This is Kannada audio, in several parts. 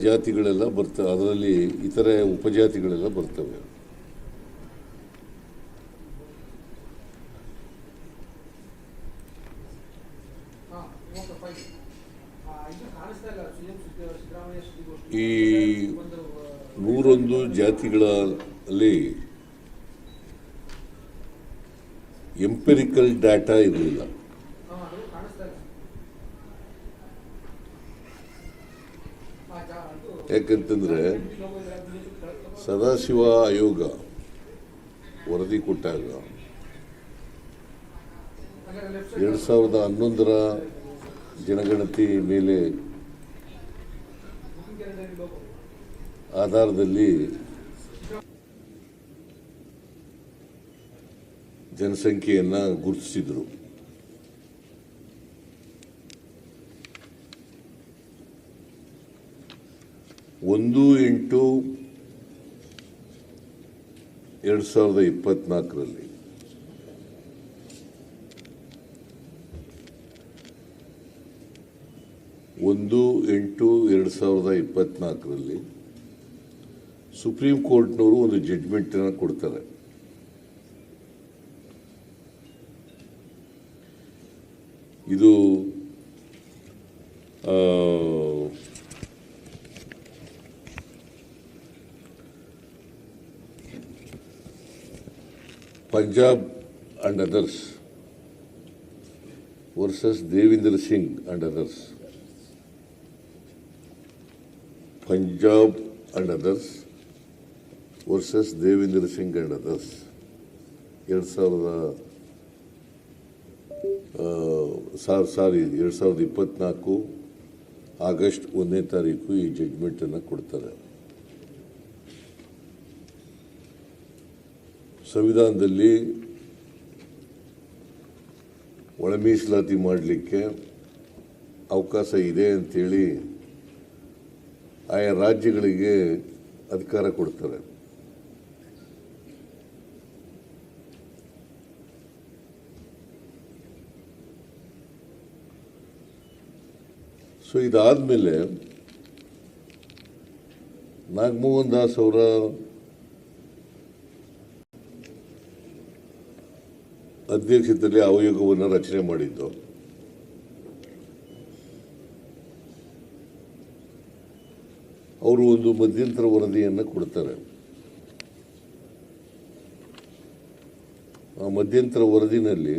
ಜಾತಿಗಳೆಲ್ಲ ಬರ್ತವೆ ಅದರಲ್ಲಿ ಇತರೆ ಉಪಜಾತಿಗಳೆಲ್ಲ ಬರ್ತವೆ. ಈ ನೂರೊಂದು ಜಾತಿಗಳಲ್ಲಿ ಎಂಪೆರಿಕಲ್ ಡಾಟಾ ಇರಲಿಲ್ಲ ಹಾ, ಅದು ಕಾಣಿಸ್ತಾ ಇಲ್ಲ ಆ, ಜಾ- ಅದು ಯಾಕಂತಂದ್ರೆ. ಸದಾಶಿವ ಆಯೋಗ ವರದಿ ಕೊಟ್ಟಾಗ ಎರಡು ಸಾವಿರದ ಹನ್ನೊಂದರ ಜನಗಣತಿ ಮೇಲೆ. ಆಧಾರದಲ್ಲಿ ಜನಸಂಖ್ಯೆಯನ್ನ ಗುರುತಿಸಿದ್ರು ಒಂದು ಎಂಟು ಎರಡು ಸಾವಿರದ ಇಪ್ಪತ್ನಾಲ್ಕರಲ್ಲಿ. ಒಂದು ಎಂಟು ಎರಡು ಸಾವಿರದ ಇಪ್ಪತ್ನಾಲ್ಕರಲ್ಲಿ ಸುಪ್ರೀಂ ಕೋರ್ಟ್ನವರು ಒಂದು ಜಡ್ಜ್ಮೆಂಟ್ ಅನ್ನು ಕೊಡ್ತಾರೆ. ಇದು Punjab and others versus Devendra Singh and others Punjab and others versus Devendra Singh and others ಎರಡು ಸಾವಿರದ ಸಾರಿ ಎರಡು ಸಾವಿರದ ಇಪ್ಪತ್ನಾಲ್ಕು ಆಗಸ್ಟ್ ಒಂದನೇ ತಾರೀಕು ಈ ಜಡ್ಜ್ಮೆಂಟನ್ನು ಕೊಡ್ತಾರೆ. ಸಂವಿಧಾನದಲ್ಲಿ ಒಳ ಮೀಸಲಾತಿ ಮಾಡಲಿಕ್ಕೆ ಅವಕಾಶ ಇದೆ ಅಂಥೇಳಿ ಆಯಾ ರಾಜ್ಯಗಳಿಗೆ ಅಧಿಕಾರ ಕೊಡ್ತಾರೆ. ಸೊ ಇದಾದ್ಮೇಲೆ ನಾಗಮೋಹನ್ ದಾಸ್ ಅವರ ಅಧ್ಯಕ್ಷತೆಯಲ್ಲಿ ಆಯೋಗವನ್ನು ರಚನೆ ಮಾಡಿದ್ದು. ಅವರು ಒಂದು ಮಧ್ಯಂತರ ವರದಿಯನ್ನು ಕೊಡ್ತಾರೆ. ಆ ಮಧ್ಯಂತರ ವರದಿನಲ್ಲಿ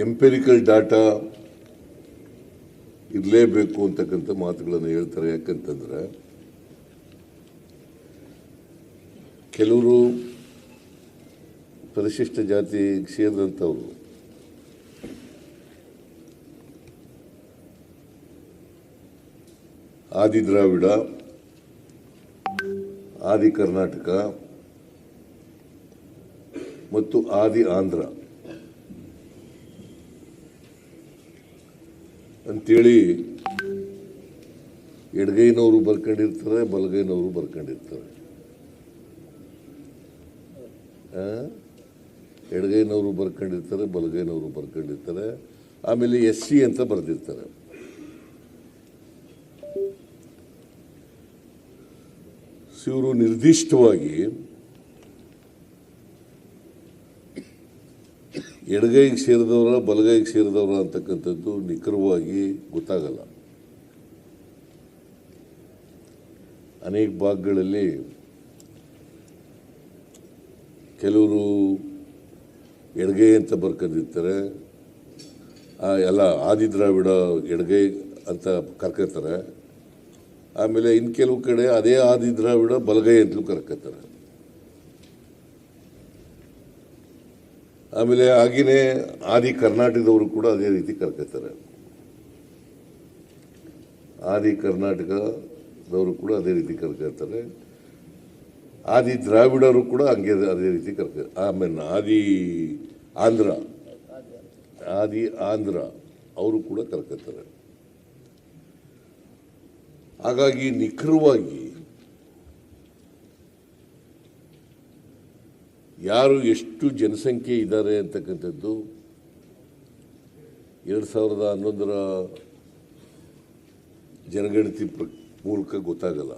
ಎಂಪೆರಿಕಲ್ ಡಾಟಾ ಇರಲೇಬೇಕು ಅಂತಕ್ಕಂಥ ಮಾತುಗಳನ್ನು ಹೇಳ್ತಾರೆ. ಯಾಕಂತಂದ್ರೆ ಕೆಲವರು ಪರಿಶಿಷ್ಟ ಜಾತಿ ಸೇರಿದಂಥವ್ರು ಆದಿ ದ್ರಾವಿಡ, ಆದಿ ಕರ್ನಾಟಕ ಮತ್ತು ಆದಿ ಆಂಧ್ರ ಅಂತೇಳಿ ಎಡಗೈನವರು ಬರ್ಕೊಂಡಿರ್ತಾರೆ, ಬಲಗೈನವರು ಬರ್ಕೊಂಡಿರ್ತಾರೆ? ಎಡಗೈನವರು ಬರ್ಕೊಂಡಿರ್ತಾರೆ, ಬಲಗೈನವರು ಬರ್ಕೊಂಡಿರ್ತಾರೆ. ಆಮೇಲೆ ಎಸ್ ಸಿ ಅಂತ ಬರೆದಿರ್ತಾರೆ. ಇವರು ನಿರ್ದಿಷ್ಟವಾಗಿ ಎಡಗೈಗೆ ಸೇರಿದವರ ಬಲಗೈಗೆ ಸೇರಿದವರ ಅಂತಕ್ಕಂಥದ್ದು ನಿಖರವಾಗಿ ಗೊತ್ತಾಗಲ್ಲ. ಅನೇಕ ಭಾಗಗಳಲ್ಲಿ ಕೆಲವರು ಎಡಗೈ ಅಂತ ಬರ್ಕೊಂಡಿರ್ತಾರೆ. ಎಲ್ಲ ಆದಿ ದ್ರಾವಿಡ ಎಡಗೈ ಅಂತ ಕರ್ಕೋತಾರೆ ಆಮೇಲೆ ಇನ್ನು ಕೆಲವು ಕಡೆ ಅದೇ ಆದಿ ದ್ರಾವಿಡ ಬಲಗೈ ಅಂತಲೂ ಕರ್ಕೋತಾರೆ ಆಮೇಲೆ ಹಾಗೆಯೇ ಆದಿ ಕರ್ನಾಟಕದವರು ಕೂಡ ಅದೇ ರೀತಿ ಕರ್ಕೋತಾರೆ ಆದಿ ಕರ್ನಾಟಕದವರು ಕೂಡ ಅದೇ ರೀತಿ ಕರ್ಕೋತಾರೆ ಆದಿ ದ್ರಾವಿಡರು ಕೂಡ ಹಂಗೆ ಅದೇ ರೀತಿ ಕರ್ಕ, ಆಮೇಲೆ ಆದಿ ಆಂಧ್ರ. ಆದಿ ಆಂಧ್ರ ಅವರು ಕೂಡ ಕರ್ಕೋತಾರೆ ಹಾಗಾಗಿ ನಿಖರವಾಗಿ ಯಾರು ಎಷ್ಟು ಜನಸಂಖ್ಯೆ ಇದ್ದಾರೆ ಅಂತಕ್ಕಂಥದ್ದು ಎರಡು ಸಾವಿರದ ಹನ್ನೊಂದರ ಜನಗಣತಿ ಪ್ರ, ಮೂಲಕ ಗೊತ್ತಾಗಲ್ಲ.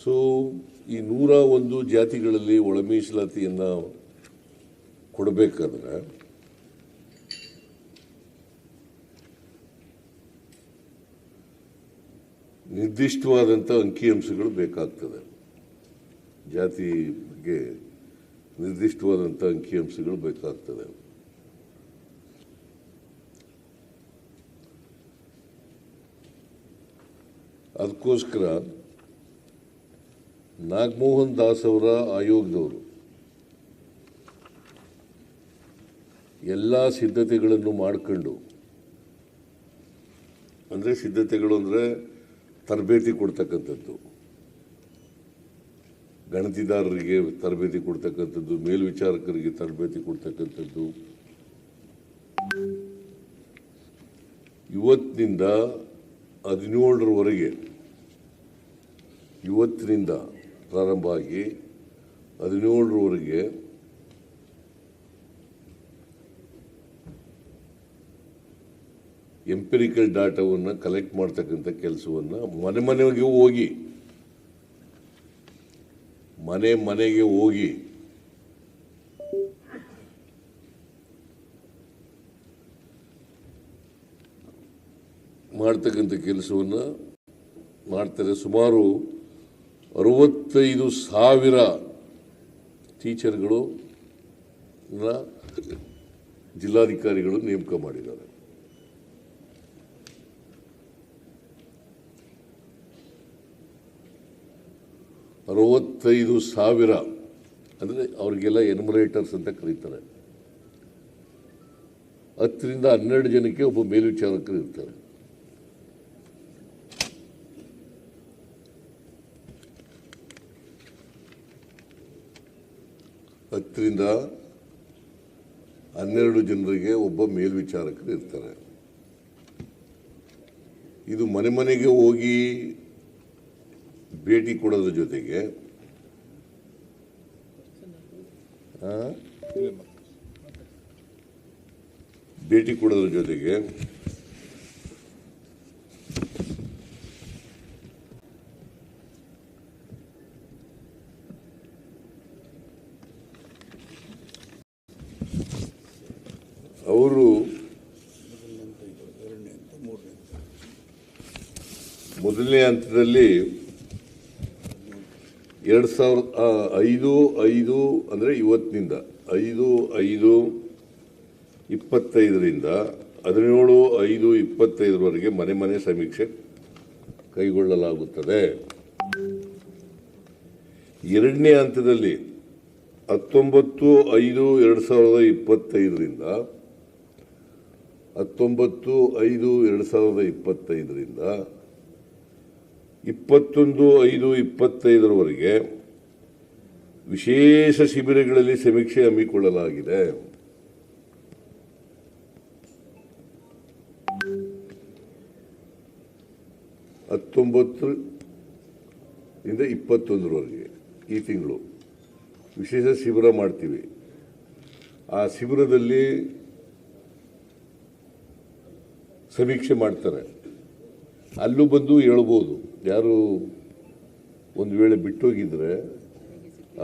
ಸೊ, ಈ ನೂರ ಒಂದು ಜಾತಿಗಳಲ್ಲಿ ಒಳಮೀಸಲಾತಿಯನ್ನು ಕೊಡಬೇಕಾದ್ರೆ ನಿರ್ದಿಷ್ಟವಾದಂಥ ಅಂಕಿಅಂಶಗಳು ಬೇಕಾಗ್ತದೆ. ಜಾತಿ ಬಗ್ಗೆ ನಿರ್ದಿಷ್ಟವಾದಂಥ ಅಂಕಿಅಂಶಗಳು ಬೇಕಾಗ್ತದೆ. ಅದಕ್ಕೋಸ್ಕರ ನಾಗಮೋಹನ್ ದಾಸ್ ಅವರ ಆಯೋಗದವರು ಎಲ್ಲ ಸಿದ್ಧತೆಗಳನ್ನು ಮಾಡಿಕೊಂಡು, ಅಂದರೆ ಸಿದ್ಧತೆಗಳು ಅಂದರೆ ತರಬೇತಿ ಕೊಡ್ತಕ್ಕಂಥದ್ದು. ಗಣತಿದಾರರಿಗೆ ತರಬೇತಿ ಕೊಡ್ತಕ್ಕಂಥದ್ದು ಮೇಲ್ವಿಚಾರಕರಿಗೆ ತರಬೇತಿ ಕೊಡ್ತಕ್ಕಂಥದ್ದು. ಇವತ್ತಿನಿಂದ ಹದಿನೇಳರವರೆಗೆ ಇವತ್ತಿನಿಂದ ಪ್ರಾರಂಭ ಆಗಿ ಹದಿನೇಳರವರೆಗೆ ಎಂಪಿರಿಕಲ್ ಡಾಟಾವನ್ನು ಕಲೆಕ್ಟ್ ಮಾಡ್ತಕ್ಕಂಥ ಕೆಲಸವನ್ನು ಮನೆ ಮನೆಗೆ ಹೋಗಿ ಮನೆ ಮನೆಗೆ ಹೋಗಿ ಮಾಡ್ತಕ್ಕಂಥ ಕೆಲಸವನ್ನು ಮಾಡ್ತಾರೆ ಸುಮಾರು ಅರವತ್ತೈದು ಸಾವಿರ ಟೀಚರ್ಗಳು ಜಿಲ್ಲಾಧಿಕಾರಿಗಳು ನೇಮಕ ಮಾಡಿದ್ದಾರೆ ಅರವತ್ತೈದು ಸಾವಿರ ಅಂದರೆ ಅವರಿಗೆಲ್ಲ ಎನ್ಮರೇಟರ್ಸ್ ಅಂತ ಕರೀತಾರೆ. ಹತ್ತರಿಂದ ಹನ್ನೆರಡು ಜನಕ್ಕೆ ಒಬ್ಬ ಮೇಲ್ವಿಚಾರಕರು ಇರ್ತಾರೆ. ಹತ್ತರಿಂದ ಹನ್ನೆರಡು ಜನರಿಗೆ ಒಬ್ಬ ಮೇಲ್ವಿಚಾರಕರು ಇರ್ತಾರೆ. ಇದು ಮನೆ ಮನೆಗೆ ಹೋಗಿ ಭೇಟಿ ಕೊಡೋದ್ರ ಜೊತೆಗೆ? ಭೇಟಿ ಕೊಡೋದ್ರ ಜೊತೆಗೆ ಅವರು ಮೊದಲನೇ ಹಂತದಲ್ಲಿ ಎರಡು ಸಾವಿರದ ಐದು ಐದು ಅಂದರೆ ಇವತ್ತಿನಿಂದ, ಐದು ಐದು, ಇಪ್ಪತ್ತೈದರಿಂದ ಹದಿನೇಳು, ಐದು, ಇಪ್ಪತ್ತೈದರವರೆಗೆ ಮನೆ ಮನೆ ಸಮೀಕ್ಷೆ ಕೈಗೊಳ್ಳಲಾಗುತ್ತದೆ. ಎರಡನೇ ಹಂತದಲ್ಲಿ ಹತ್ತೊಂಬತ್ತು, ಐದು, ಎರಡು ಸಾವಿರದ ಇಪ್ಪತ್ತೈದರಿಂದ, ಹತ್ತೊಂಬತ್ತು, ಐದು, ಎರಡು ಸಾವಿರದ ಇಪ್ಪತ್ತೈದರಿಂದ ಇಪ್ಪತ್ತೊಂದು, ಐದು, ಇಪ್ಪತ್ತೈದರವರೆಗೆ ವಿಶೇಷ ಶಿಬಿರಗಳಲ್ಲಿ ಸಮೀಕ್ಷೆ ಹಮ್ಮಿಕೊಳ್ಳಲಾಗಿದೆ. ಹತ್ತೊಂಬತ್ತು ಇಂದ ಇಪ್ಪತ್ತೊಂದರವರೆಗೆ ಈ ತಿಂಗಳು ವಿಶೇಷ ಶಿಬಿರ ಮಾಡ್ತೀವಿ. ಆ ಶಿಬಿರದಲ್ಲಿ ಸಮೀಕ್ಷೆ ಮಾಡ್ತಾರೆ. ಅಲ್ಲೂ ಬಂದು ಹೇಳ್ಬೋದು. ಯಾರು ಒಂದು ವೇಳೆ ಬಿಟ್ಟೋಗಿದ್ರೆ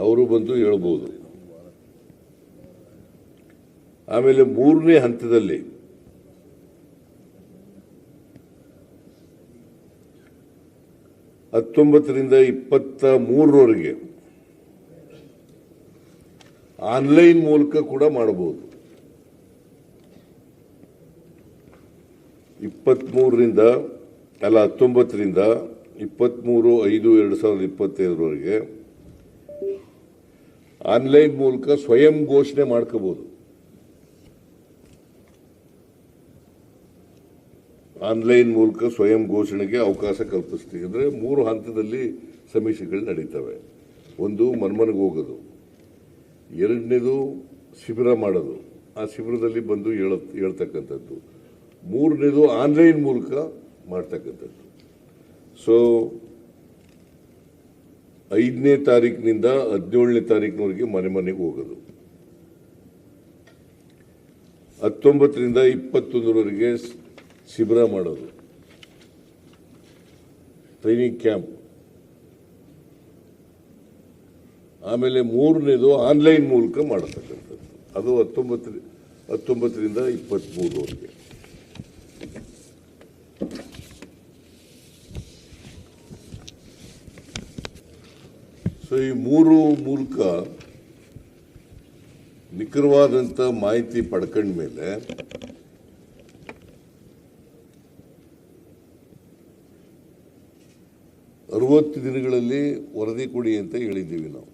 ಅವರು ಬಂದು ಹೇಳ್ಬೋದು. ಆಮೇಲೆ ಮೂರನೇ ಹಂತದಲ್ಲಿ ಹತ್ತೊಂಬತ್ತರಿಂದ ಇಪ್ಪತ್ತ ಮೂರರವರೆಗೆ ಆನ್ಲೈನ್ ಮೂಲಕ ಕೂಡ ಮಾಡಬಹುದು. ಇಪ್ಪತ್ತ್ಮೂರರಿಂದ ಅಲ್ಲ ಹತ್ತೊಂಬತ್ತರಿಂದ ಇಪ್ಪತ್ತ್ಮೂರು ಐದು ಎರಡು ಸಾವಿರದ ಇಪ್ಪತ್ತೈದರವರೆಗೆ ಆನ್ಲೈನ್ ಮೂಲಕ ಸ್ವಯಂ ಘೋಷಣೆ ಮಾಡ್ಕೋಬೋದು. ಆನ್ಲೈನ್ ಮೂಲಕ ಸ್ವಯಂ ಘೋಷಣೆಗೆ ಅವಕಾಶ ಕಲ್ಪಿಸ್ತೀವಿ. ಅಂದರೆ ಮೂರು ಹಂತದಲ್ಲಿ ಸಮೀಕ್ಷೆಗಳು ನಡೀತವೆ. ಒಂದು ಮನ್ಮನೆಗೆ ಹೋಗೋದು. ಎರಡನೇದು ಶಿಬಿರ ಮಾಡೋದು. ಆ ಶಿಬಿರದಲ್ಲಿ ಬಂದು ಹೇಳ, ಹೇಳ್ತಕ್ಕಂಥದ್ದು. ಮೂರನೇದು ಆನ್ಲೈನ್ ಮೂಲಕ ಮಾಡ್ತಕ್ಕಂಥದ್ದು. ಸೊ ಐದನೇ ತಾರೀಕಿನಿಂದ ಹದಿನೇಳನೇ ತಾರೀಕಿನವರೆಗೆ ಮನೆ ಮನೆಗೆ ಹೋಗೋದು. ಹತ್ತೊಂಬತ್ತರಿಂದ ಇಪ್ಪತ್ತೊಂದರವರೆಗೆ ಶಿಬಿರ ಮಾಡೋದು. Training camp. ಆಮೇಲೆ ಮೂರನೇದು ಆನ್ಲೈನ್ ಮೂಲಕ ಮಾಡತಕ್ಕಂಥದ್ದು. ಅದು ಹತ್ತೊಂಬತ್ತ ಹತ್ತೊಂಬತ್ತರಿಂದ ಇಪ್ಪತ್ತ್ಮೂರವರೆಗೆ ಸೊ ಈ ಮೂರು ಮೂಲಕ ನಿಖರವಾದಂಥ ಮಾಹಿತಿ ಪಡ್ಕೊಂಡ ಮೇಲೆ ಅರವತ್ತು ದಿನಗಳಲ್ಲಿ ವರದಿ ಕೊಡಿ ಅಂತ ಹೇಳಿದ್ದೀವಿ ನಾವು.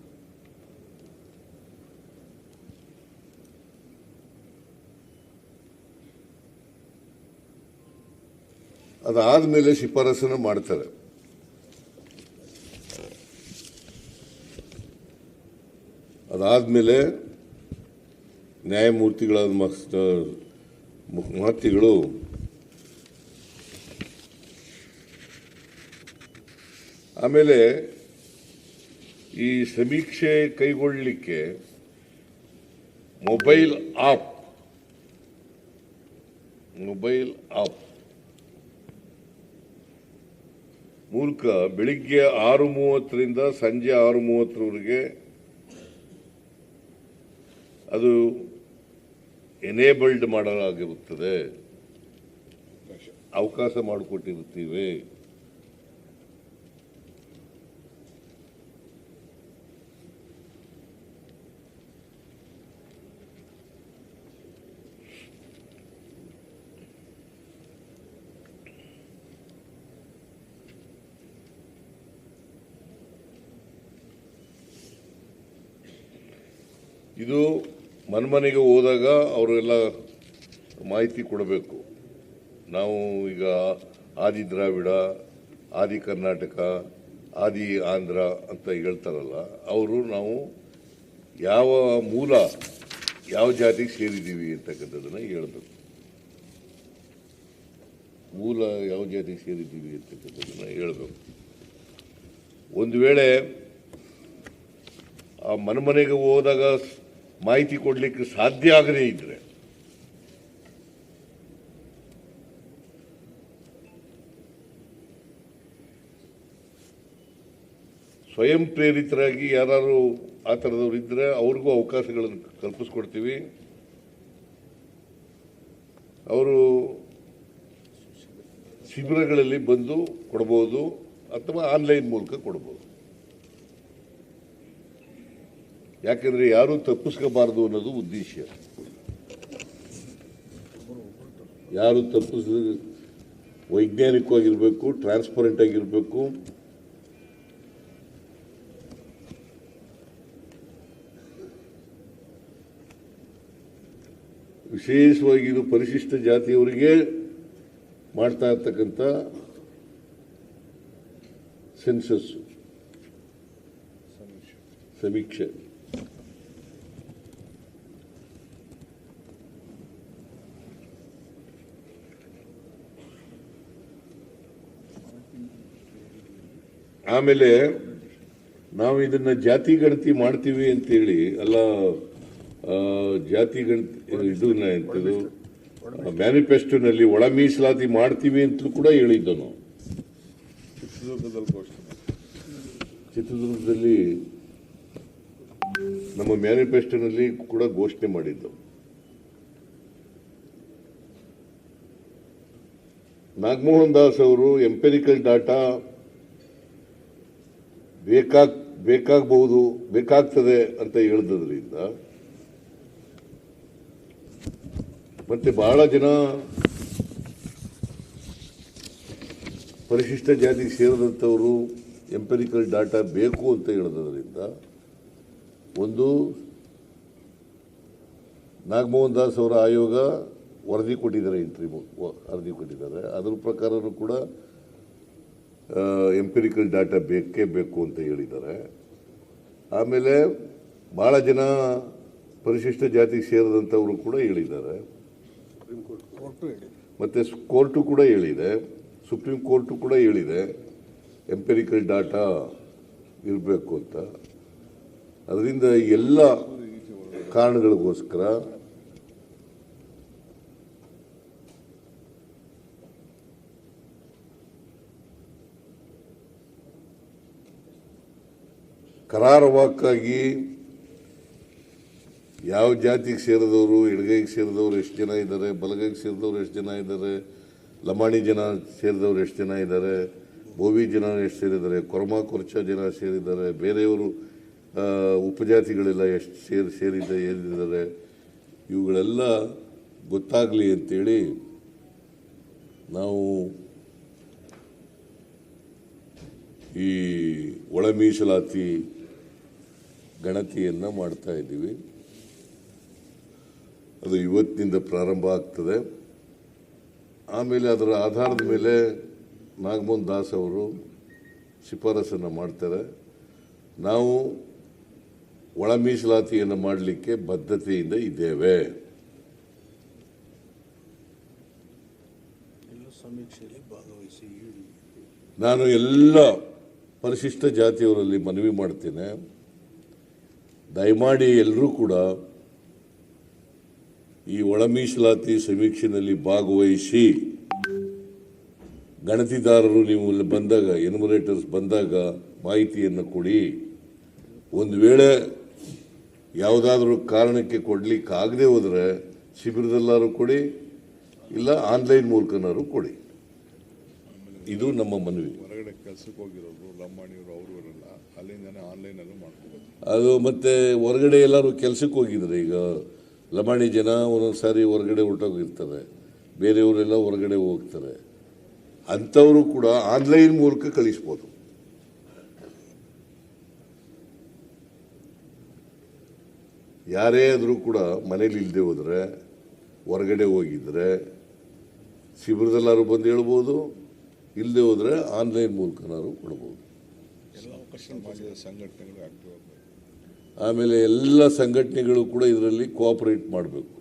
ಅದಾದ ಮೇಲೆ ಶಿಫಾರಸನ್ನು ಮಾಡ್ತಾರೆ. ಅದಾದ್ಮೇಲೆ ನ್ಯಾಯಮೂರ್ತಿಗಳಾದ ಮಾಸ್ಟರ್ ಮಹತಿಗಳು ಆಮೇಲೆ ಈ ಸಮೀಕ್ಷೆ ಕೈಗೊಳ್ಳಲಿಕ್ಕೆ ಮೊಬೈಲ್ ಆಪ್ ಮೊಬೈಲ್ ಆಪ್ ಮೂಲಕ ಬೆಳಿಗ್ಗೆ ಆರು ಮೂವತ್ತರಿಂದ ಸಂಜೆ ಆರು ಮೂವತ್ತರವರೆಗೆ ಅದು ಎನೇಬಲ್ಡ್ ಮಾಡಲಾಗಿರುತ್ತದೆ. ಅವಕಾಶ ಮಾಡಿಕೊಟ್ಟಿರುತ್ತೀವಿ. ಇದು ಮನ್ಮನೆಗೆ ಹೋದಾಗ ಅವರೆಲ್ಲ ಮಾಹಿತಿ ಕೊಡಬೇಕು. ನಾವು ಈಗ ಆದಿ ದ್ರಾವಿಡ, ಆದಿ ಕರ್ನಾಟಕ, ಆದಿ ಆಂಧ್ರ ಅಂತ ಹೇಳ್ತಾರಲ್ಲ, ಅವರು ನಾವು ಯಾವ ಮೂಲ, ಯಾವ ಜಾತಿಗೆ ಸೇರಿದ್ದೀವಿ ಅಂತಕ್ಕಂಥದ್ದನ್ನು ಹೇಳಬೇಕು. ಮೂಲ ಯಾವ ಜಾತಿಗೆ ಸೇರಿದ್ದೀವಿ ಅಂತಕ್ಕಂಥದ್ದನ್ನು ಹೇಳಬೇಕು. ಒಂದು ವೇಳೆ ಆ ಮನೆಮನೆಗೆ ಹೋದಾಗ ಮಾಹಿತಿ ಕೊಡಲಿಕ್ಕೆ ಸಾಧ್ಯ ಆಗದೇ ಇದ್ರೆ ಸ್ವಯಂ ಪ್ರೇರಿತರಾಗಿ ಯಾರು ಆ ಥರದವ್ರು ಇದ್ರೆ ಅವ್ರಿಗೂ ಅವಕಾಶಗಳನ್ನು ಕಲ್ಪಿಸ್ಕೊಡ್ತೀವಿ. ಅವರು ಶಿಬಿರಗಳಲ್ಲಿ ಬಂದು ಕೊಡ್ಬೋದು ಅಥವಾ ಆನ್ಲೈನ್ ಮೂಲಕ ಕೊಡ್ಬೋದು. ಯಾಕಂದ್ರೆ ಯಾರು ತಪ್ಪಿಸ್ಕೋಬಾರದು ಅನ್ನೋದು ಉದ್ದೇಶ. ಯಾರು ತಪ್ಪಿಸ್ ವೈಜ್ಞಾನಿಕವಾಗಿರಬೇಕು ಟ್ರಾನ್ಸ್ಪರೆಂಟ್ ಆಗಿರಬೇಕು. ವಿಶೇಷವಾಗಿ ಇದು ಪರಿಶಿಷ್ಟ ಜಾತಿಯವರಿಗೆ ಮಾಡ್ತಾ ಇರ್ತಕ್ಕಂಥ ಸೆನ್ಸಸ್ ಸಮೀಕ್ಷೆ. ಆಮೇಲೆ ನಾವು ಇದನ್ನ ಜಾತಿ ಗಣತಿ ಮಾಡ್ತೀವಿ ಅಂತೇಳಿ ಅಲ್ಲ ಜಾತಿ ಗಣತಿ ಇದನ್ನ ಎಂತದು? ಮ್ಯಾನಿಫೆಸ್ಟೋನಲ್ಲಿ ಒಳ ಮೀಸಲಾತಿ ಮಾಡ್ತೀವಿ ಅಂತಲೂ ಕೂಡ ಹೇಳಿದ್ದು ನಾವು ಚಿತ್ರದುರ್ಗದಲ್ಲಿ ಚಿತ್ರದುರ್ಗದಲ್ಲಿ ನಮ್ಮ ಮ್ಯಾನಿಫೆಸ್ಟೋನಲ್ಲಿ ಕೂಡ ಘೋಷಣೆ ಮಾಡಿದ್ದು. ನಾಗಮೋಹನ್ ದಾಸ್ ಅವರು ಎಂಪೆರಿಕಲ್ ಡಾಟಾ ಬೇಕಾಗ್ ಬೇಕಾಗಬಹುದು, ಬೇಕಾಗ್ತದೆ ಅಂತ ಹೇಳಿದ್ರಿಂದ ಮತ್ತೆ ಬಹಳ ಜನ ಪರಿಶಿಷ್ಟ ಜಾತಿ ಸೇರಿದಂಥವರು ಎಂಪೆರಿಕಲ್ ಡಾಟಾ ಬೇಕು ಅಂತ ಹೇಳಿದ್ರಿಂದ ಒಂದು ನಾಗಮೋಹನ್ ದಾಸ್ ಅವರ ಆಯೋಗ ವರದಿ ಕೊಟ್ಟಿದ್ದಾರೆ ಎಂಟ್ರಿ ವರದಿ ಕೊಟ್ಟಿದ್ದಾರೆ. ಅದ್ರ ಪ್ರಕಾರನೂ ಕೂಡ ಎಂಪೆರಿಕಲ್ ಡಾಟಾ ಬೇಕೇ ಬೇಕು ಅಂತ ಹೇಳಿದ್ದಾರೆ. ಆಮೇಲೆ ಭಾಳ ಜನ ಪರಿಶಿಷ್ಟ ಜಾತಿಗೆ ಸೇರಿದಂಥವರು ಕೂಡ ಹೇಳಿದ್ದಾರೆ. ಮತ್ತು ಕೋರ್ಟು ಕೂಡ ಹೇಳಿದೆ. ಸುಪ್ರೀಂ ಕೋರ್ಟು ಕೂಡ ಹೇಳಿದೆ. ಎಂಪೆರಿಕಲ್ ಡಾಟಾ ಇರಬೇಕು ಅಂತ. ಅದರಿಂದ ಎಲ್ಲ ಕಾರಣಗಳಿಗೋಸ್ಕರ ಕರಾರವಾಕ್ಕಾಗಿ ಯಾವ ಜಾತಿಗೆ ಸೇರಿದವರು ಎಡಗೈಗೆ ಸೇರಿದವರು ಎಷ್ಟು ಜನ ಇದ್ದಾರೆ, ಬಲಗೈಗೆ ಸೇರಿದವರು ಎಷ್ಟು ಜನ ಇದ್ದಾರೆ, ಲಮಾಣಿ ಜನ ಸೇರಿದವರು ಎಷ್ಟು ಜನ ಇದ್ದಾರೆ, ಬೋವಿ ಜನ ಎಷ್ಟು ಸೇರಿದ್ದಾರೆ, ಕೊರಮ ಕೊರ್ಚ ಜನ ಸೇರಿದ್ದಾರೆ, ಬೇರೆಯವರು ಉಪಜಾತಿಗಳೆಲ್ಲ ಎಷ್ಟು ಸೇರಿ, ಸೇರಿದ ಏರಿದ್ದಾರೆ ಇವುಗಳೆಲ್ಲ ಗೊತ್ತಾಗಲಿ ಅಂತೇಳಿ ನಾವು ಈ ಒಳ ಮೀಸಲಾತಿ ಗಣತಿಯನ್ನು ಮಾಡ್ತಾ ಇದ್ದೀವಿ. ಅದು ಇವತ್ತಿನಿಂದ ಪ್ರಾರಂಭ ಆಗ್ತದೆ. ಆಮೇಲೆ ಅದರ ಆಧಾರದ ಮೇಲೆ ನಾಗಮೋಹನ್ ದಾಸ್ ಅವರು ಶಿಫಾರಸನ್ನು ಮಾಡ್ತಾರೆ. ನಾವು ಒಳ ಮೀಸಲಾತಿಯನ್ನು ಮಾಡಲಿಕ್ಕೆ ಬದ್ಧತೆಯಿಂದ ಇದ್ದೇವೆ. ನಾನು ಎಲ್ಲ ಪರಿಶಿಷ್ಟ ಜಾತಿಯವರಲ್ಲಿ ಮನವಿ ಮಾಡ್ತೇನೆ. ದಯಮಾಡಿ ಎಲ್ಲರೂ ಕೂಡ ಈ ಒಳ ಮೀಸಲಾತಿ ಸಮೀಕ್ಷೆಯಲ್ಲಿ ಭಾಗವಹಿಸಿ, ಗಣತಿದಾರರು ನೀವು ಬಂದಾಗ ಎನ್ಯುಮರೇಟರ್ಸ್ ಬಂದಾಗ ಮಾಹಿತಿಯನ್ನು ಕೊಡಿ. ಒಂದು ವೇಳೆ ಯಾವುದಾದ್ರೂ ಕಾರಣಕ್ಕೆ ಕೊಡಲಿಕ್ಕೆ ಆಗದೆ ಹೋದರೆ ಶಿಬಿರದಲ್ಲಾರು ಕೊಡಿ, ಇಲ್ಲ ಆನ್ಲೈನ್ ಮೂಲಕನಾರು ಕೊಡಿ. ಇದು ನಮ್ಮ ಮನವಿ. ಹೊರಗಡೆ ಕೆಲಸಕ್ಕೆ ಹೋಗಿರೋರು, ಲಂಬಾಣಿಯವರು ಅವರು ಅದು ಮತ್ತೆ ಹೊರಗಡೆ ಎಲ್ಲರೂ ಕೆಲಸಕ್ಕೆ ಹೋಗಿದ್ದಾರೆ. ಈಗ ಲಮಾಣಿ ಜನ ಒಂದೊಂದು ಸಾರಿ ಹೊರಗಡೆ ಹೊರಟೋಗಿರ್ತಾರೆ. ಬೇರೆಯವರೆಲ್ಲ ಹೊರಗಡೆ ಹೋಗ್ತಾರೆ. ಅಂಥವರು ಕೂಡ ಆನ್ಲೈನ್ ಮೂಲಕ ಕಳಿಸ್ಬೋದು. ಯಾರೇ ಆದರೂ ಕೂಡ ಮನೇಲಿ ಇಲ್ಲದೆ ಹೋದರೆ, ಹೊರಗಡೆ ಹೋಗಿದ್ರೆ, ಶಿಬಿರದಲ್ಲಾರು ಬಂದು ಹೇಳ್ಬೋದು ಇಲ್ಲದೆ ಹೋದರೆ ಆನ್ಲೈನ್ ಮೂಲಕನಾದ್ರು ಕೊಡ್ಬೋದು. ಆಮೇಲೆ ಎಲ್ಲ ಸಂಘಟನೆಗಳು ಕೂಡ ಇದರಲ್ಲಿ ಕೋಆಪರೇಟ್ ಮಾಡಬೇಕು.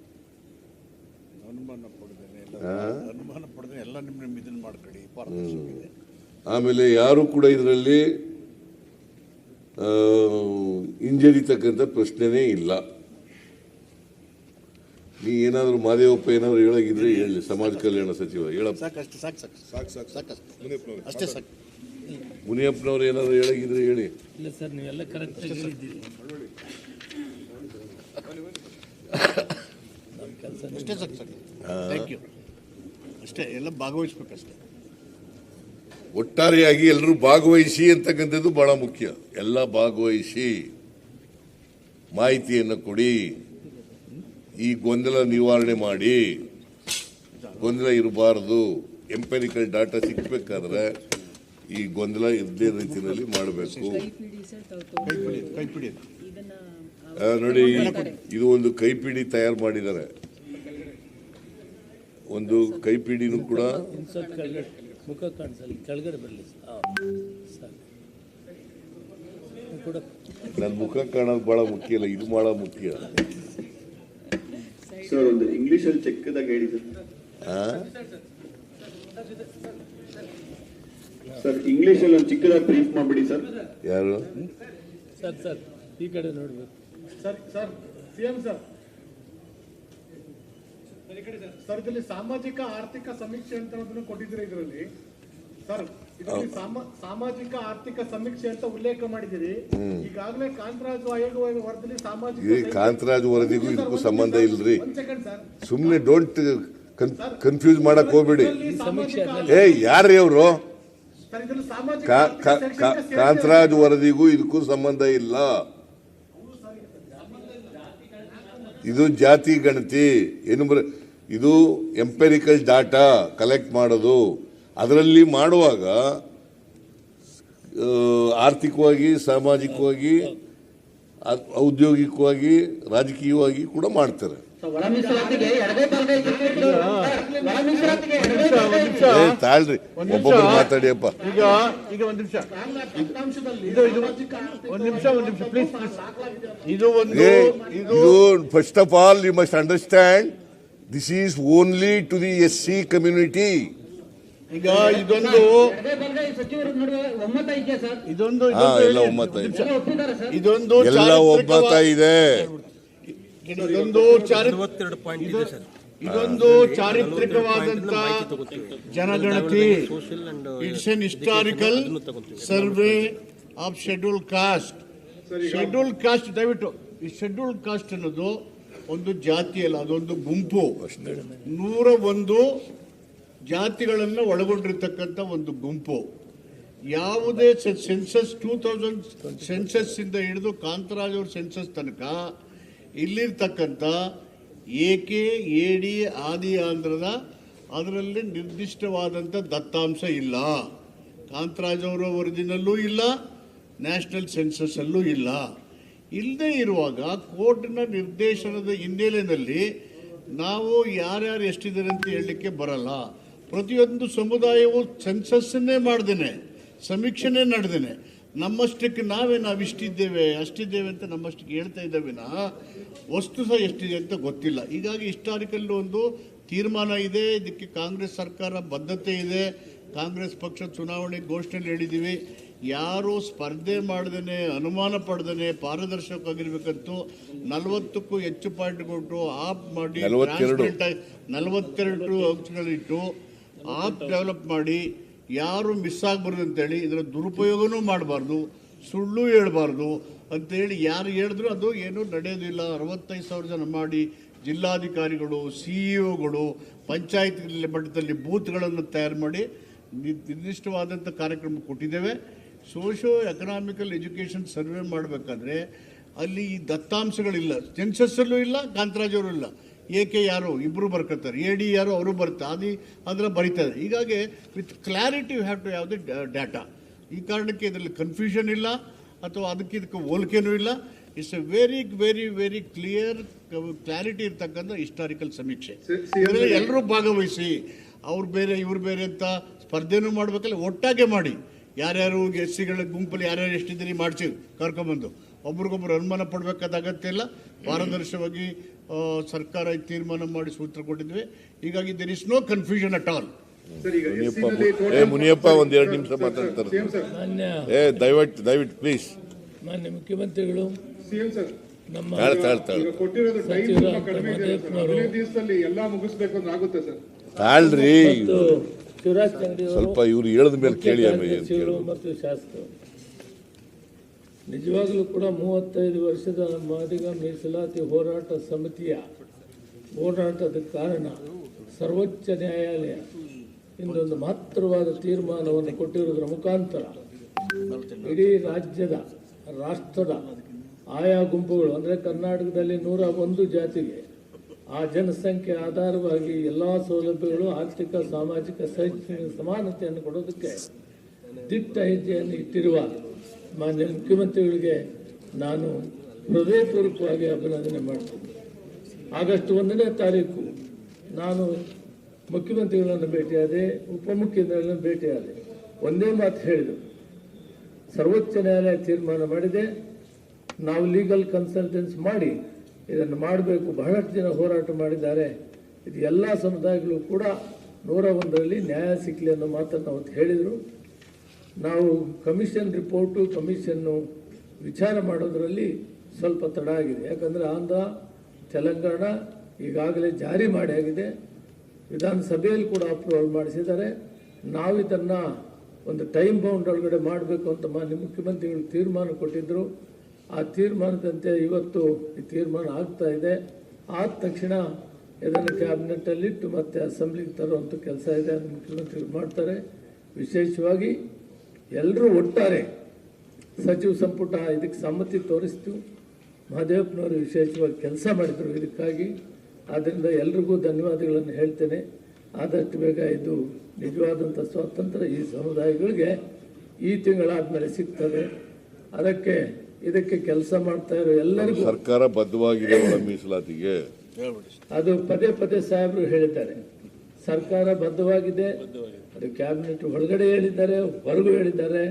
ಆಮೇಲೆ ಯಾರು ಕೂಡ ಇದರಲ್ಲಿ ಹಿಂಜರಿತಕ್ಕಂಥ ಪ್ರಶ್ನೆನೇ ಇಲ್ಲ. ನೀ ಏನಾದರೂ ಮಾದೇವಪ್ಪ ಏನಾದರೂ ಹೇಳಿದ್ರೆ ಹೇಳಿ ಸಮಾಜ ಕಲ್ಯಾಣ ಸಚಿವ ಹೇಳಪ್ಪ. ಮುನಿಯಪ್ಪನವ್ರೆ ಏನಾದರೂ ಹೇಳಾಗಿದ್ರೆ ಹೇಳಿ. ಇಲ್ಲ ಸರ್ ನೀವೆಲ್ಲ ಕರೆಕ್ಟ್ ಹೇಳಿದ್ದೀರಿ. ನಮ್ಮ ಕೆಲಸ ಅಷ್ಟೇ ಥ್ಯಾಂಕ್ ಯು ಅಷ್ಟೇ ಎಲ್ಲ ಭಾಗವಹಿಸ್ಬೇಕಷ್ಟೇ. ಒಟ್ಟಾರೆಯಾಗಿ ಎಲ್ಲರೂ ಭಾಗವಹಿಸಿ ಅಂತಕ್ಕಂಥದ್ದು ಬಹಳ ಮುಖ್ಯ. ಎಲ್ಲ ಭಾಗವಹಿಸಿ ಮಾಹಿತಿಯನ್ನು ಕೊಡಿ. ಈ ಗೊಂದಲ ನಿವಾರಣೆ ಮಾಡಿ. ಗೊಂದಲ ಇರಬಾರದು. ಎಂಪೆರಿಕಲ್ ಡಾಟಾ ಸಿಗ್ಬೇಕಾದ್ರೆ ಈ ಗೊಂದಲ ಇದ್ದೇ ರೀತಿಯಲ್ಲಿ ಮಾಡಬೇಕು. ನೋಡಿ ಇದು ಒಂದು ಕೈಪಿಡಿ ತಯಾರು ಮಾಡಿದ್ದಾರೆ. ಒಂದು ಕೈಪಿಡಿನೂ ಕೂಡ ನನ್ನ ಮುಖ ಕಾಣೋದು ಬಹಳ ಮುಖ್ಯ ಇಲ್ಲ ಇದು ಬಹಳ ಮುಖ್ಯ. ಸರ್ ಒಂದು ಇಂಗ್ಲಿಷ್ ಅಲ್ಲಿ ಹೇಳಿದ್ರು. ಹೇಳಿ ಸರ್ ಆ? ಸರ್ ಇಂಗ್ಲಿಷ್ ಅಲ್ಲಿ ಒಂದು ಚಿಕ್ಕದಾಗಿ ಬ್ರೀಫ್ ಮಾಡ್ಬಿಡಿ ಸರ್ ಯಾರು? ಸರ್ ಸರ್ ಈ ಕಡೆ ನೋಡ್ಬೇಕು. Sir sir CM sir sir ಇದರಲ್ಲಿ ಸಾಮಾಜಿಕ ಆರ್ಥಿಕ ಸಮೀಕ್ಷೆ ಅಂತ ಕೊಟ್ಟಿದ್ರೆ ಕೊಟ್ಟಿದ್ದೀರಿ ಇದರಲ್ಲಿ. ಸರ್ ಇದರಲ್ಲಿ ಸಾಮಾಜಿಕ ಆರ್ಥಿಕ ಸಮೀಕ್ಷೆ ಅಂತ ಉಲ್ಲೇಖ ಮಾಡಿದಿರಿ ಈಗಾಗಲೇ ಕಾಂತರಾಜ್ ಆಯೋಗ ವರದಿಯಲ್ಲಿ ಸಾಮಾಜಿಕ ಈ ಕಾಂತರಾಜ್ ವರದಿಗೂ ಇದಕ್ಕೂ ಸಂಬಂಧ ಇಲ್ರಿ. ಸುಮ್ಮನೆ ಡೋಂಟ್ ಕನ್ಫ್ಯೂಸ್ ಮಾಡಕ್ ಹೋಗ್ಬೇಡಿ. ಏ ಯಾರ್ರಿ ಅವರು? ಕಾಂತರಾಜ್ ವರದಿಗೂ ಇದಕ್ಕೂ ಸಂಬಂಧ ಇಲ್ಲ. ಇದು ಜಾತಿ ಗಣತಿ. ಏನು ಬರ ಇದು ಎಂಪೆರಿಕಲ್ ಡಾಟಾ ಕಲೆಕ್ಟ್ ಮಾಡೋದು. ಅದರಲ್ಲಿ ಮಾಡುವಾಗ ಆರ್ಥಿಕವಾಗಿ ಸಾಮಾಜಿಕವಾಗಿ ಔದ್ಯೋಗಿಕವಾಗಿ ರಾಜಕೀಯವಾಗಿ ಕೂಡ ಮಾಡ್ತಾರೆ. ತಾಳ್ರಿ. ಒಬ್ಬೊಬ್ರು ಮಾತಾಡಿಯಪ್ಪ. ಈಗ ಈಗ ಒಂದ್ ನಿಮಿಷ. ಇದು ಇದು ಒಂದು ನಿಮಿಷ ಒಂದು ನಿಮಿಷ. ಪ್ಲೀಸ್ ಇದು ಒಂದು ಇದು first of all you must understand this is only to the S C community ಈಗ ಇದೊಂದು ಇದೊಂದು ಇದೊಂದು ಎಲ್ಲ. ಒಮ್ಮತ ಇದೆ. ಇದೊಂದು ಇದೊಂದು ಚಾರಿ ಇದೊಂದು ಚಾರಿತ್ರಿಕವಾದಂತ ಜನಗಣತಿ it's an historical survey of schedule caste schedule caste ದಯವಿಟ್ಟು ಈ ಶೆಡ್ಯೂಲ್ ಕಾಸ್ಟ್ ಅನ್ನೋದು ಒಂದು ಜಾತಿ ಅಲ್ಲ ಅದೊಂದು ಗುಂಪು. ನೂರ ಒಂದು ಜಾತಿಗಳನ್ನು ಒಳಗೊಂಡಿರ್ತಕ್ಕಂಥ ಒಂದು ಗುಂಪು. ಯಾವುದೇ ಸೆನ್ಸಸ್ ಟೂ ತೌಸಂಡ್ ಸೆನ್ಸಸ್ ಇಂದ ಹಿಡಿದು ಕಾಂತರಾಜ್ ಅವ್ರ ಸೆನ್ಸಸ್ ತನಕ ಇಲ್ಲಿರ್ತಕ್ಕಂಥ ಎ ಡಿ ಆದಿ ಆಂಧ್ರದ ಅದರಲ್ಲಿ ನಿರ್ದಿಷ್ಟವಾದಂಥ ದತ್ತಾಂಶ ಇಲ್ಲ. ಕಾಂತರಾಜ್ ಅವರ ವರದಿನಲ್ಲೂ ಇಲ್ಲ, ನ್ಯಾಷನಲ್ ಸೆನ್ಸಸ್ಸಲ್ಲೂ ಇಲ್ಲ. ಇಲ್ಲದೇ ಇರುವಾಗ ಕೋರ್ಟ್ನ ನಿರ್ದೇಶನದ ಹಿನ್ನೆಲೆಯಲ್ಲಿ ನಾವು ಯಾರ್ಯಾರು ಎಷ್ಟಿದ್ದಾರೆ ಅಂತ ಹೇಳಲಿಕ್ಕೆ ಬರಲ್ಲ. ಪ್ರತಿಯೊಂದು ಸಮುದಾಯವು ಸೆನ್ಸಸ್ಸನ್ನೇ ಮಾಡ್ದೇನೆ, ಸಮೀಕ್ಷೆನೇ ನಡೆದೇನೆ ನಮ್ಮಷ್ಟಕ್ಕೆ ನಾವೇ ನಾವು ಇಷ್ಟಿದ್ದೇವೆ ಅಷ್ಟಿದ್ದೇವೆ ಅಂತ ನಮ್ಮಷ್ಟಕ್ಕೆ ಹೇಳ್ತಾ ಇದ್ದೇವಿನ ವಸ್ತು ಸಹ ಎಷ್ಟಿದೆ ಅಂತ ಗೊತ್ತಿಲ್ಲ. ಹೀಗಾಗಿ ಹಿಸ್ಟಾರಿಕಲ್ ಒಂದು ತೀರ್ಮಾನ ಇದೆ ಇದಕ್ಕೆ ಕಾಂಗ್ರೆಸ್ ಸರ್ಕಾರ ಬದ್ಧತೆ ಇದೆ ಕಾಂಗ್ರೆಸ್ ಪಕ್ಷ ಚುನಾವಣೆ ಘೋಷಣೆ ಹೇಳಿದ್ದೀವಿ. ಯಾರು ಸ್ಪರ್ಧೆ ಮಾಡ್ದೇನೆ ಅನುಮಾನ ಪಡ್ದೇನೆ ಪಾರದರ್ಶಕವಾಗಿರ್ಬೇಕಂತೂ ನಲವತ್ತಕ್ಕೂ ಹೆಚ್ಚು ಪಾಯಿಂಟ್ ಕೊಟ್ಟು ಆಪ್ ಮಾಡಿ ನಲವತ್ತೆರಡು. ಅಂಶಗಳಿಟ್ಟು ಆಪ್ ಡೆವಲಪ್ ಮಾಡಿ ಯಾರು ಮಿಸ್ ಆಗ್ಬಾರ್ದು ಅಂತೇಳಿ ಇದರ ದುರುಪಯೋಗನೂ ಮಾಡಬಾರ್ದು, ಸುಳ್ಳು ಹೇಳ್ಬಾರ್ದು ಅಂತೇಳಿ ಯಾರು ಹೇಳಿದ್ರು ಅದು ಏನೂ ನಡೆಯೋದಿಲ್ಲ. ಅರವತ್ತೈದು ಸಾವಿರ ಜನ ಮಾಡಿ ಜಿಲ್ಲಾಧಿಕಾರಿಗಳು ಸಿ ಒಗಳು ಪಂಚಾಯತ್ ಮಟ್ಟದಲ್ಲಿ ಬೂತ್ಗಳನ್ನು ತಯಾರು ಮಾಡಿ ನಿರ್ದಿಷ್ಟವಾದಂಥ ಕಾರ್ಯಕ್ರಮ ಕೊಟ್ಟಿದ್ದೇವೆ. ಸೋಷೋ ಎಕನಾಮಿಕಲ್ ಎಜುಕೇಷನ್ ಸರ್ವೆ ಮಾಡಬೇಕಾದ್ರೆ ಅಲ್ಲಿ ಈ ದತ್ತಾಂಶಗಳಿಲ್ಲ. ಸೆನ್ಸಸ್ಸಲ್ಲೂ ಇಲ್ಲ, ಕಾಂತರಾಜ್ ಅವರು ಇಲ್ಲ. ಏಕೆ ಯಾರು ಇಬ್ಬರು ಬರ್ಕೊತಾರೆ ಎ ಡಿ ಯಾರು ಅವರು ಬರ್ತಾರೆ ಅದು ಅದರ ಬರೀತಾರೆ ಹೀಗಾಗಿ with clarity you have to have the data. ಈ ಕಾರಣಕ್ಕೆ ಇದರಲ್ಲಿ ಕನ್ಫ್ಯೂಷನ್ ಇಲ್ಲ ಅಥವಾ ಅದಕ್ಕೆ ಇದಕ್ಕೆ ಹೋಲಿಕೆನೂ ಇಲ್ಲ. It's a very very very clear clarity ಇರ್ತಕ್ಕಂಥ ಹಿಸ್ಟಾರಿಕಲ್ ಸಮೀಕ್ಷೆ. ಇದರಲ್ಲಿ ಎಲ್ಲರೂ ಭಾಗವಹಿಸಿ ಅವ್ರು ಬೇರೆ ಇವ್ರು ಬೇರೆ ಅಂತ ಸ್ಪರ್ಧೆನೂ ಮಾಡಬೇಕಲ್ಲ ಒಟ್ಟಾಗೆ ಮಾಡಿ. ಯಾರ್ಯಾರು ಎಸ್ ಸಿಗಳ ಗುಂಪಲ್ಲಿ ಯಾರ್ಯಾರು ಎಷ್ಟಿದ್ದೀರಿ ಮಾಡಿಸಿ ಕರ್ಕೊಂಬಂದು ಒಬ್ರಿಗೊಬ್ರು ಅನುಮಾನ ಪಡಬೇಕಾದ ಅಗತ್ಯ ಇಲ್ಲ. ಪಾರದರ್ಶಕವಾಗಿ ಆ, ಸರ್ಕಾರ ತೀರ್ಮಾನ ಮಾಡಿ ಸೂತ್ರ ಕೊಟ್ಟಿದ್ವಿ. ಹೀಗಾಗಿ there is no confusion at all sir ಈಗ ಮುನಿಯಪ್ಪ SC ಏ ಮುನಿಯಪ್ಪ ಒಂದ್ ಎರಡು ನಿಮಿಷ ಮಾತಾಡ್ತಾರೆ ಏ ದಯವಿಟ್ಟು ದಯವಿಟ್ಟು ಪ್ಲೀಸ್ ಮಾನ್ಯ ಮುಖ್ಯಮಂತ್ರಿಗಳು ಸಿಎಂ ಸರ್. ನಮ್ಮ ತಾಳ್ ತಾಳ್ ತಾಳ್ ಈಗ ಕೊಟ್ಟಿರೋದು ಟೈಮ್ ತುಂಬಾ ಕಡಿಮೆ ಇದೆ ಸರ್. ಮಹದೇವನವರು. ಎಲ್ಲಾ ಮುಗಿಸ್ಬೇಕು ಅಂದ್ರೆ ಆಗುತ್ತೆ ಸರ್. ತಾಳ್ರಿ. ಸ್ವಲ್ಪ ಇವ್ರು ಹೇಳಿದ ಮೇಲೆ ಕೇಳಿ. ಮತ್ತು ಶಾಸಕರು. ನಿಜವಾಗಲೂ ಕೂಡ ಮೂವತ್ತೈದು ವರ್ಷದ ಮಾದಿಗ ಮೀಸಲಾತಿ ಹೋರಾಟ ಸಮಿತಿಯ ಹೋರಾಟದ ಕಾರಣ ಸರ್ವೋಚ್ಚ ನ್ಯಾಯಾಲಯ ಇಂದೊಂದು ಮಹತ್ತರವಾದ ತೀರ್ಮಾನವನ್ನು ಕೊಟ್ಟಿರುವುದರ ಮುಖಾಂತರ ಇಡೀ ರಾಜ್ಯದ, ರಾಷ್ಟ್ರದ ಆಯಾ ಗುಂಪುಗಳು, ಅಂದರೆ ಕರ್ನಾಟಕದಲ್ಲಿ ನೂರ ಒಂದು ಜಾತಿಗೆ ಆ ಜನಸಂಖ್ಯೆ ಆಧಾರವಾಗಿ ಎಲ್ಲ ಸೌಲಭ್ಯಗಳು ಆರ್ಥಿಕ, ಸಾಮಾಜಿಕ ಶೈಕ್ಷಣಿಕ ಸಮಾನತೆಯನ್ನು ಕೊಡೋದಕ್ಕೆ ದಿಟ್ಟ ಹೆಜ್ಜೆಯನ್ನು ಇಟ್ಟಿರುವ ಮಾನ್ಯ ಮುಖ್ಯಮಂತ್ರಿಗಳಿಗೆ ನಾನು ಹೃದಯಪೂರ್ವಕವಾಗಿ ಅಭಿನಂದನೆ ಮಾಡ್ತೀನಿ. ಆಗಸ್ಟ್ ಒಂದನೇ ತಾರೀಕು ನಾನು ಮುಖ್ಯಮಂತ್ರಿಗಳನ್ನು ಭೇಟಿಯಾದೆ, ಉಪಮುಖ್ಯಮಂತ್ರಿಗಳನ್ನು ಭೇಟಿಯಾದೆ. ಒಂದೇ ಮಾತು ಹೇಳಿದರು. ಸರ್ವೋಚ್ಚ ನ್ಯಾಯಾಲಯ ತೀರ್ಮಾನ ಮಾಡಿದೆ. ನಾವು ಲೀಗಲ್ ಕನ್ಸಲ್ಟೆನ್ಸ್ ಮಾಡಿ ಇದನ್ನು ಮಾಡಬೇಕು. ಬಹಳಷ್ಟು ಜನ ಹೋರಾಟ ಮಾಡಿದ್ದಾರೆ. ಇದು ಎಲ್ಲ ಸಮುದಾಯಗಳು ಕೂಡ ನೂರ ಒಂದರಲ್ಲಿ ನ್ಯಾಯ ಸಿಕ್ಕಲಿ ಅನ್ನೋ ಮಾತನ್ನು ಅವತ್ತು ಹೇಳಿದರು. ನಾವು ಕಮಿಷನ್ ರಿಪೋರ್ಟು, ಕಮಿಷನ್ನು ವಿಚಾರ ಮಾಡೋದರಲ್ಲಿ ಸ್ವಲ್ಪ ತಡ ಆಗಿದೆ. ಯಾಕಂದರೆ ಆಂಧ್ರ, ತೆಲಂಗಾಣ ಈಗಾಗಲೇ ಜಾರಿ ಮಾಡಿ ಆಗಿದೆ. ವಿಧಾನಸಭೆಯಲ್ಲಿ ಕೂಡ ಅಪ್ರೂವಲ್ ಮಾಡಿಸಿದ್ದಾರೆ. ನಾವು ಇದನ್ನು ಒಂದು ಟೈಮ್ ಬೌಂಡ್ ಒಳಗಡೆ ಮಾಡಬೇಕು ಅಂತ ಮಾನ್ಯ ಮುಖ್ಯಮಂತ್ರಿಗಳು ತೀರ್ಮಾನ ಕೊಟ್ಟಿದ್ದರು ಆ ತೀರ್ಮಾನದಂತೆ ಇವತ್ತು ಈ ತೀರ್ಮಾನ ಆಗ್ತಾ ಇದೆ. ಆದ ತಕ್ಷಣ ಇದನ್ನು ಕ್ಯಾಬಿನೆಟ್ಟಲ್ಲಿಟ್ಟು ಮತ್ತೆ ಅಸೆಂಬ್ಲಿಗೆ ತರುವಂಥ ಕೆಲಸ ಇದೆ ಅದು ಮುಖ್ಯಮಂತ್ರಿಗಳು ಮಾಡ್ತಾರೆ. ವಿಶೇಷವಾಗಿ ಎಲ್ಲರೂ ಒಟ್ಟಾರೆ ಸಚಿವ ಸಂಪುಟ ಇದಕ್ಕೆ ಸಮ್ಮತಿ ತೋರಿಸ್ತು. ಮಹದೇವಪ್ಪನವರು ವಿಶೇಷವಾಗಿ ಕೆಲಸ ಮಾಡಿದರು ಇದಕ್ಕಾಗಿ. ಆದ್ದರಿಂದ ಎಲ್ರಿಗೂ ಧನ್ಯವಾದಗಳನ್ನು ಹೇಳ್ತೇನೆ. ಆದಷ್ಟು ಬೇಗ ಇದು ನಿಜವಾದಂಥ ಸ್ವಾತಂತ್ರ್ಯ ಈ ಸಮುದಾಯಗಳಿಗೆ ಈ ತಿಂಗಳಾದಮೇಲೆ ಸಿಗ್ತದೆ. ಅದಕ್ಕೆ ಇದಕ್ಕೆ ಕೆಲಸ ಮಾಡ್ತಾ ಇರೋ ಎಲ್ಲರಿಗೂ ಸರ್ಕಾರ ಬದ್ಧವಾಗಿದೆ ಮೀಸಲಾತಿಗೆ. ಅದು ಪದೇ ಪದೇ ಸಾಹೇಬರು ಹೇಳಿದ್ದಾರೆ. ಸರ್ಕಾರ ಬದ್ಧವಾಗಿದೆ. ಅದು ಕ್ಯಾಬಿನೆಟ್ ಒಳಗಡೆ ಹೇಳಿದ್ದಾರೆ ಹೊರಗೂ ಹೇಳಿದ್ದಾರೆ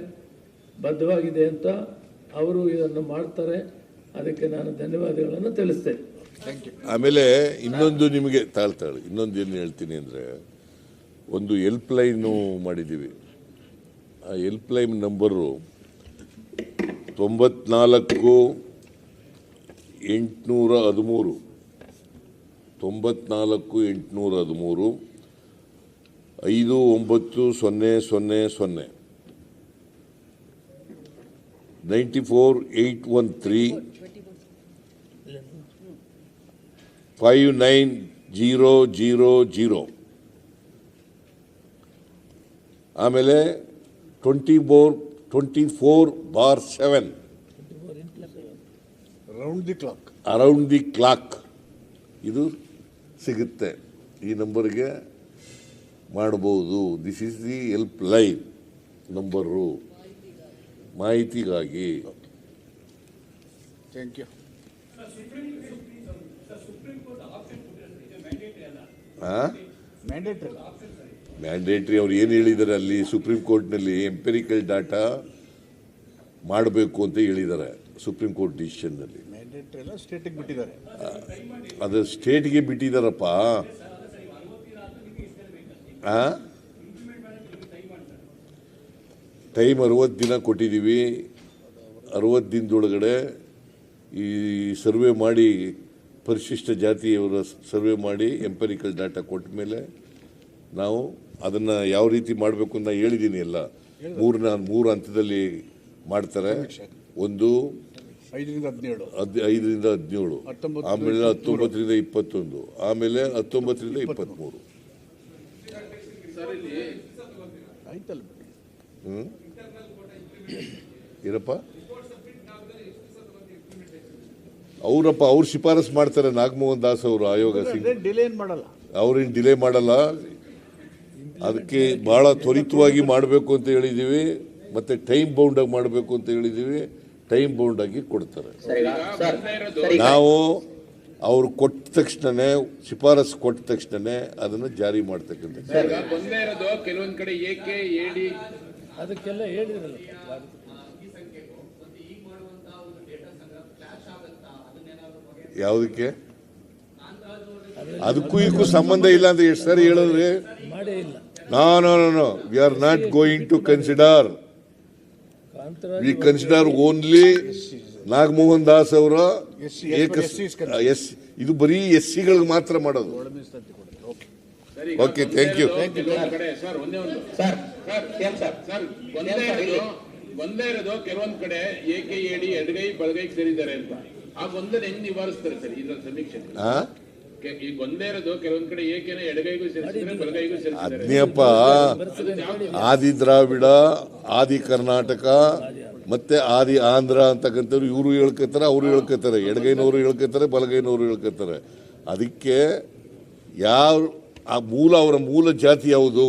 ಬದ್ಧವಾಗಿದೆ ಅಂತ ಅವರು ಇದನ್ನು ಮಾಡ್ತಾರೆ. ಅದಕ್ಕೆ ನಾನು ಧನ್ಯವಾದಗಳನ್ನು ತಿಳಿಸ್ತೇನೆ. ಆಮೇಲೆ ಇನ್ನೊಂದು ನಿಮಗೆ ತಾಳ್ತಾಳೆ ಇನ್ನೊಂದು ಏನು ಹೇಳ್ತೀನಿ ಅಂದರೆ ಒಂದು ಹೆಲ್ಪ್ ಲೈನು ಮಾಡಿದ್ದೀವಿ. ಆ ಹೆಲ್ಪ್ ಲೈನ್ ನಂಬರು ತೊಂಬತ್ನಾಲ್ಕು ಎಂಟುನೂರ ಹದಿಮೂರು. ತೊಂಬತ್ನಾಲ್ಕು ಎಂಟುನೂರ ಹದಿಮೂರು. ಐದು ಒಂಬತ್ತು ಸೊನ್ನೆ ಸೊನ್ನೆ ಸೊನ್ನೆ. Ninety four eight one three five nine zero zero zero. ಆಮೇಲೆ twenty four twenty four by seven. Around the clock around the clock ಇದು ಸಿಗುತ್ತೆ. ಈ ನಂಬರ್ಗೆ ಮಾಡ್ಬೋದು this is the helpline number ಮಾಹಿತಿಗಾಗಿ ಥ್ಯಾಂಕ್ ಯು ಮ್ಯಾಂಡೇಟ್ರಿ ಅವ್ರು ಏನು ಹೇಳಿದ್ದಾರೆ ಅಲ್ಲಿ? ಸುಪ್ರೀಂ ಕೋರ್ಟ್ನಲ್ಲಿ ಎಂಪೆರಿಕಲ್ ಡಾಟಾ ಮಾಡಬೇಕು ಅಂತ ಹೇಳಿದ್ದಾರೆ ಸುಪ್ರೀಂ ಕೋರ್ಟ್ ಡಿಸಿಷನ್ನಲ್ಲಿ ಅದು ಸ್ಟೇಟ್ಗೆ ಬಿಟ್ಟಿದ್ದಾರಪ್ಪ ಟೈಮ್ ಅರವತ್ತು ದಿನ ಕೊಟ್ಟಿದ್ದೀವಿ ಅರವತ್ತು ದಿನದೊಳಗಡೆ ಈ ಸರ್ವೆ ಮಾಡಿ ಪರಿಶಿಷ್ಟ ಜಾತಿಯವರ ಸರ್ವೆ ಮಾಡಿ ಎಂಪರಿಕಲ್ ಡಾಟಾ ಕೊಟ್ಟ ಮೇಲೆ ನಾವು ಅದನ್ನು ಯಾವ ರೀತಿ ಮಾಡಬೇಕು ಅಂತ ಹೇಳಿದ್ದೀನಿ ಎಲ್ಲ. ಮೂರು ನಾನು ಮೂರು ಹಂತದಲ್ಲಿ ಮಾಡ್ತಾರೆ. ಒಂದು ಐದರಿಂದ ಹದಿನೇಳು. ಹದ್ ಐದರಿಂದ ಹದಿನೇಳು. ಆಮೇಲೆ ಹತ್ತೊಂಬತ್ತರಿಂದ ಇಪ್ಪತ್ತೊಂದು. ಆಮೇಲೆ ಹತ್ತೊಂಬತ್ತರಿಂದ ಇಪ್ಪತ್ತ್ಮೂರು. ಆಯ್ತಲ್ಲ. ಏನಪ್ಪ ಅವರಪ್ಪ ಅವ್ರು ಶಿಫಾರಸ್ ಮಾಡ್ತಾರೆ ನಾಗಮೋಹನ್ ದಾಸ್ ಅವರು ಆಯೋಗ ಡಿಲೇ ಮಾಡಲ್ಲ? ಅವ್ರೇನು ಡಿಲೇ ಮಾಡಲ್ಲ. ಅದಕ್ಕೆ ಬಹಳ ತ್ವರಿತವಾಗಿ ಮಾಡಬೇಕು ಅಂತ ಹೇಳಿದ್ದೀವಿ ಮತ್ತೆ ಟೈಮ್ ಬೌಂಡ್ ಆಗಿ ಮಾಡಬೇಕು ಅಂತ ಹೇಳಿದ್ದೀವಿ ಟೈಮ್ ಬೌಂಡ್ ಆಗಿ ಕೊಡ್ತಾರೆ. ನಾವು ಅವ್ರು ಕೊಟ್ಟ ತಕ್ಷಣನೇ ಶಿಫಾರಸ್ ಕೊಟ್ಟ ತಕ್ಷಣನೇ ಅದನ್ನು ಜಾರಿ ಮಾಡ್ತಕ್ಕಂಥ ಈಗ ಬಂದೇ ಇರೋದು ಕೆಲವೊಂದ್ ಕಡೆ ಏಕೆ ಏಡಿ ಅದಕ್ಕೆಲ್ಲ ಹೇಳಿದ್ರಲ್ಲ. ಯಾವುದಕ್ಕೆ? ಅದಕ್ಕೂ ಇದಕ್ಕೂ ಸಂಬಂಧ ಇಲ್ಲ ಅಂತ ಎಷ್ಟು ಸಾರಿ ಹೇಳಿದ್ರೆ ಮಾಡೇ ಇಲ್ಲ. No no no no. We are not going to consider Kantharaj we consider only Nagamohan Das ಅವರ ಎಸ್ ಇದು ಬರೀ ಎಸ್ ಸಿಗಳಿಗೆ ಮಾತ್ರ ಮಾಡೋದು ಓಕೆ ಥ್ಯಾಂಕ್ ಯು ಒಂದೇ ಒಂದು? ಇರೋದು ಒಂದೇ ಇರೋದು ಕೆಲವೊಂದ್ ಕಡೆ ಏಕೆ ಏಡಿ ಎಡಗೈ ಬಲಗೈಗೆ ಸೇರಿದ್ದಾರೆ ಅಂತ ಆ ಗೊಂದಲ ಹೆಂಗ್ ನಿವಾರಿಸ್ತಾರೆ ಸರ್ ಇದ್ರ ಸಮೀಕ್ಷೆ ಆ ಈಗ ಒಂದೇ ಇರೋದು ಕೆಲವೊಂದ್ ಕಡೆ ಏಕೆನ ಎಡಗೈಗೂ ಸೇರಿಸಿದ್ದಾರೆ ಬಲಗೈಗೂ ಸೇರಿಸಿದ್ದಾರೆ ಅದ್ನೇಪ್ಪ ಆದಿ ದ್ರಾವಿಡ ಆದಿ ಕರ್ನಾಟಕ ಮತ್ತೆ ಆದಿ ಆಂಧ್ರ ಅಂತಕ್ಕಂಥವ್ರು ಇವರು ಹೇಳ್ಕೊತಾರೆ ಅವರು ಹೇಳ್ಕೊತಾರೆ. ಎಡಗೈನವರು ಹೇಳ್ಕೊತಾರೆ ಬಲಗೈನವರು ಹೇಳ್ಕೊತಾರೆ. ಅದಕ್ಕೆ ಯಾವ ಆ ಮೂಲ ಅವರ ಮೂಲ ಜಾತಿ ಯಾವುದು?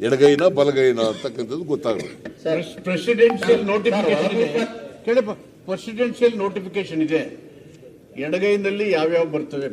ಎಡಗೈನ ಬಲಗೈನ ಅಂತಕ್ಕಂಥದ್ದು ಗೊತ್ತಾಗಬೇಕು. ಸರ್ ಪ್ರೆಸಿಡೆನ್ಷಿಯಲ್ ನೋಟಿಫಿಕೇಶನ್ ಇದೆ. ಕೇಳಪ್ಪ ಪ್ರೆಸಿಡೆನ್ಷಿಯಲ್ ನೋಟಿಫಿಕೇಶನ್ ಇದೆ. ಎಡಗೈನಲ್ಲಿ ಯಾವ್ಯಾವ ಬರ್ತವೆ?